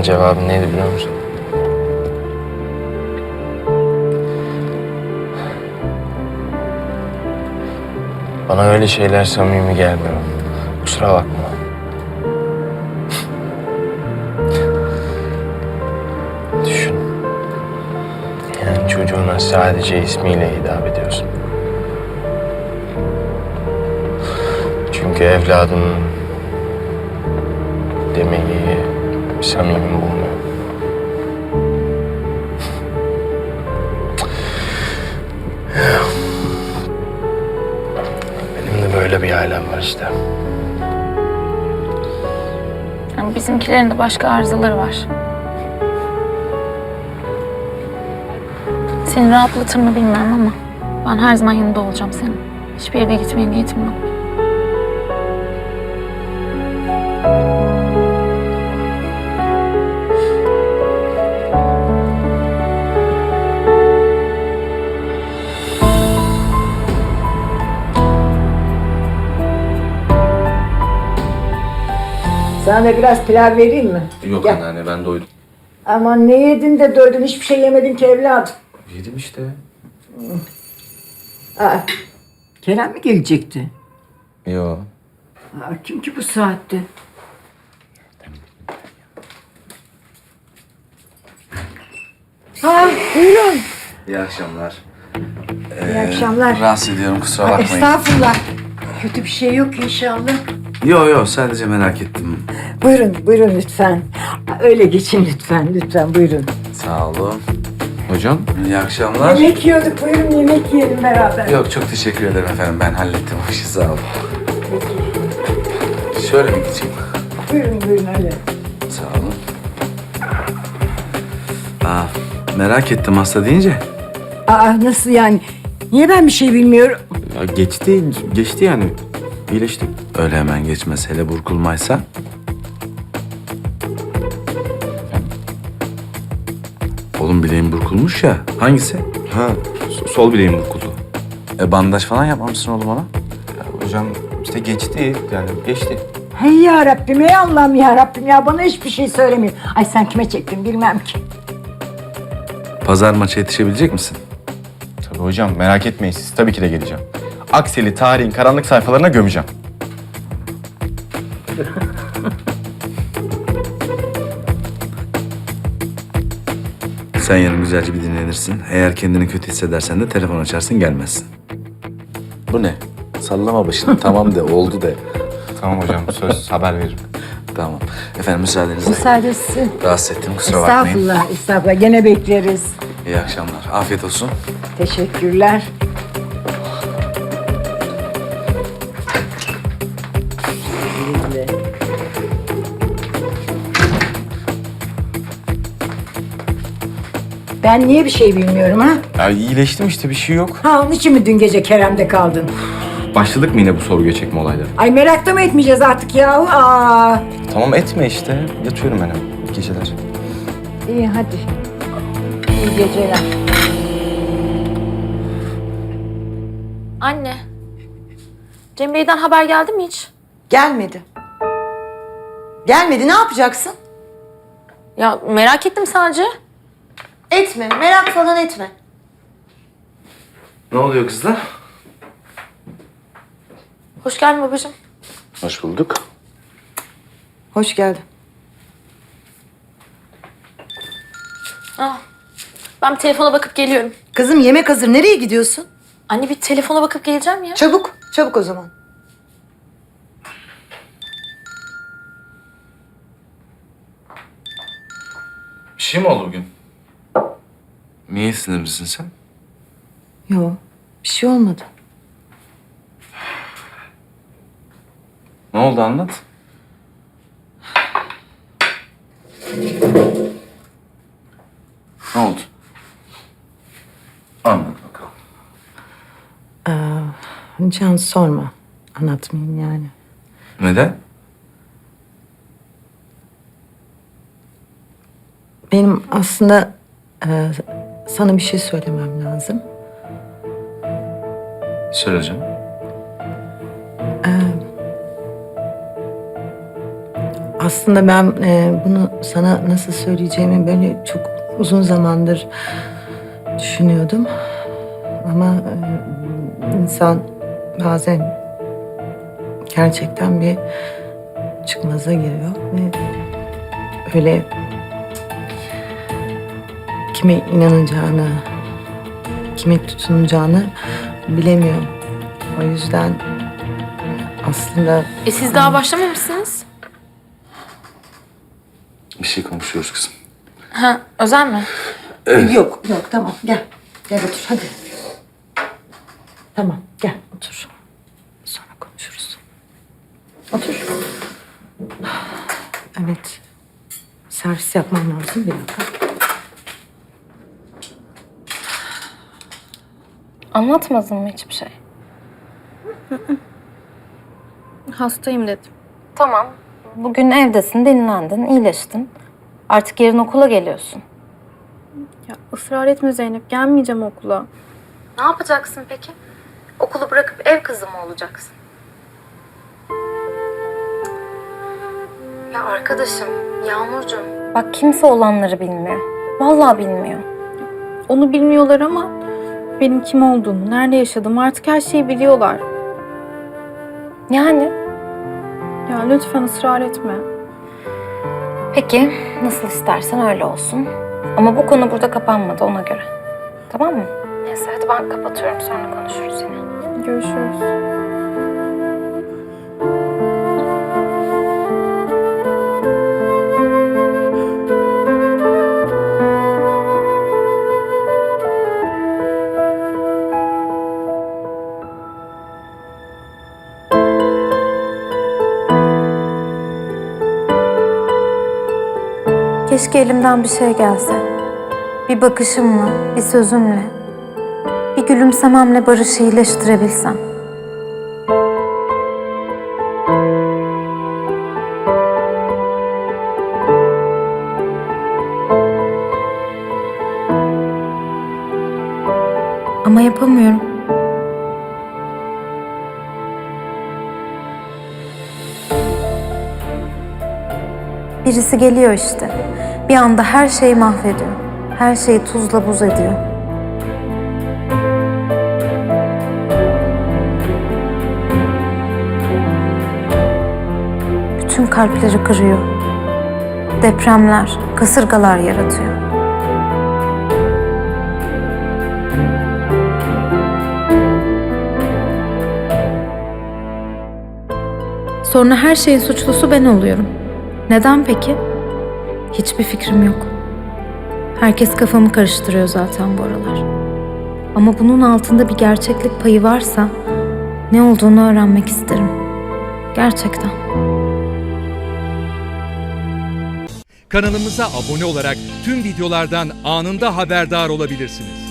Bana cevabın neydi biliyor musun? Bana öyle şeyler samimi gelmiyor. Kusura bakma. Düşün. Yani çocuğuna sadece ismiyle hitap ediyorsun. Çünkü evladın demeyi samimi bulmuyor. Benim de böyle bir ailem var işte. Yani bizimkilerin de başka arızaları var. Seni rahatlatır mı bilmem ama ben her zaman yanında olacağım senin. Hiçbir yere gitmeye niyetim yok. Sana da biraz pilav vereyim mi? Yok Gel. anneanne ben doydum. Aman ne yedin de doydun hiçbir şey yemedin ki evladım. Yedim işte. Aa, Kerem mi gelecekti? Yo. Aa, kim ki bu saatte? Ha buyurun. İyi akşamlar. İyi akşamlar. Rahatsız ediyorum kusura bakmayın. estağfurullah. Kötü bir şey yok inşallah. Yo yo sadece merak ettim. Buyurun buyurun lütfen. Öyle geçin lütfen lütfen buyurun. Sağ olun. Hocam? İyi akşamlar. Yemek yiyorduk buyurun yemek yiyelim beraber. Yok çok teşekkür ederim efendim ben hallettim o işi sağ olun. Şöyle mi geçeyim? Buyurun buyurun öyle. Sağ olun. Aa, merak ettim hasta deyince. Aa nasıl yani? Niye ben bir şey bilmiyorum? Ya geçti, geçti yani. İyileşti. Öyle hemen geçmez hele burkulmaysa. Oğlum bileğin burkulmuş ya. Hangisi? Ha, so- sol bileğim burkuldu. E bandaj falan yapmamışsın oğlum ona. Ya hocam işte geçti yani geçti. Hey ya Rabbim, ey Allah'ım ya Rabbim ya bana hiçbir şey söylemiyor. Ay sen kime çektin bilmem ki. Pazar maça yetişebilecek misin? Tabii hocam merak etmeyin siz tabii ki de geleceğim. Aksel'i tarihin karanlık sayfalarına gömeceğim. Sen yarın güzelce bir dinlenirsin. Eğer kendini kötü hissedersen de telefon açarsın gelmezsin. Bu ne? Sallama başını. tamam de, oldu de. Tamam hocam söz haber veririm. Tamam. Efendim müsaadenizle. Müsaadesi. Rahatsız ettim kusura bakmayın. Estağfurullah, estağfurullah. Gene bekleriz. İyi akşamlar. Afiyet olsun. Teşekkürler. Ben niye bir şey bilmiyorum ha? Ya iyileştim işte bir şey yok. Ha onun için mi dün gece Kerem'de kaldın? Başladık mı yine bu sorguya çekme olayları? Ay merakta mı etmeyeceğiz artık yahu? Aa. Tamam etme işte. Yatıyorum ben. İyi geceler. İyi hadi. İyi geceler. Anne. Cem Bey'den haber geldi mi hiç? Gelmedi. Gelmedi ne yapacaksın? Ya merak ettim sadece. Etme, merak falan etme. Ne oluyor kızlar? Hoş geldin babacığım. Hoş bulduk. Hoş geldin. Ah, ben bir telefona bakıp geliyorum. Kızım yemek hazır. Nereye gidiyorsun? Anne bir telefona bakıp geleceğim ya. Çabuk, çabuk o zaman. Bir şey mi oldu bugün? Niye sinirlisin sen? Yok, bir şey olmadı. Ne oldu anlat. Ne oldu? Anlat bakalım. Can sorma. Anlatmayayım yani. Neden? Benim aslında e, sana bir şey söylemem lazım. Söyleyeceğim. aslında ben e, bunu sana nasıl söyleyeceğimi böyle çok uzun zamandır düşünüyordum. Ama e, insan bazen gerçekten bir çıkmaza giriyor ve öyle kime inanacağını, kime tutunacağını bilemiyor. O yüzden aslında E siz daha başlamamışsınız. Bir şey konuşuyoruz kızım. Ha, özel mi? Yok yok tamam gel. Gel otur hadi. Tamam gel otur. sonra konuşuruz. Otur. Evet. Servis yapmam lazım bir dakika. Anlatmadın mı hiçbir şey? Hastayım dedim. Tamam. Bugün evdesin, dinlendin, iyileştin. Artık yarın okula geliyorsun. Ya ısrar etme Zeynep. Gelmeyeceğim okula. Ne yapacaksın peki? Okulu bırakıp ev kızı mı olacaksın? Ya arkadaşım, Yağmurcuğum. Bak kimse olanları bilmiyor. Vallahi bilmiyor. Onu bilmiyorlar ama benim kim olduğumu, nerede yaşadığımı artık her şeyi biliyorlar. Yani? Ya lütfen ısrar etme. Peki, nasıl istersen öyle olsun. Ama bu konu burada kapanmadı ona göre. Tamam mı? Neyse hadi ben kapatıyorum sonra konuşuruz yine. Görüşürüz. Keşke elimden bir şey gelse. Bir bakışımla, bir sözümle, bir gülümsememle Barış'ı iyileştirebilsem. Ama yapamıyorum. Birisi geliyor işte. Bir anda her şeyi mahvediyor. Her şeyi tuzla buz ediyor. Bütün kalpleri kırıyor. Depremler, kasırgalar yaratıyor. Sonra her şeyin suçlusu ben oluyorum. Neden peki? Hiçbir fikrim yok. Herkes kafamı karıştırıyor zaten bu aralar. Ama bunun altında bir gerçeklik payı varsa ne olduğunu öğrenmek isterim. Gerçekten. Kanalımıza abone olarak tüm videolardan anında haberdar olabilirsiniz.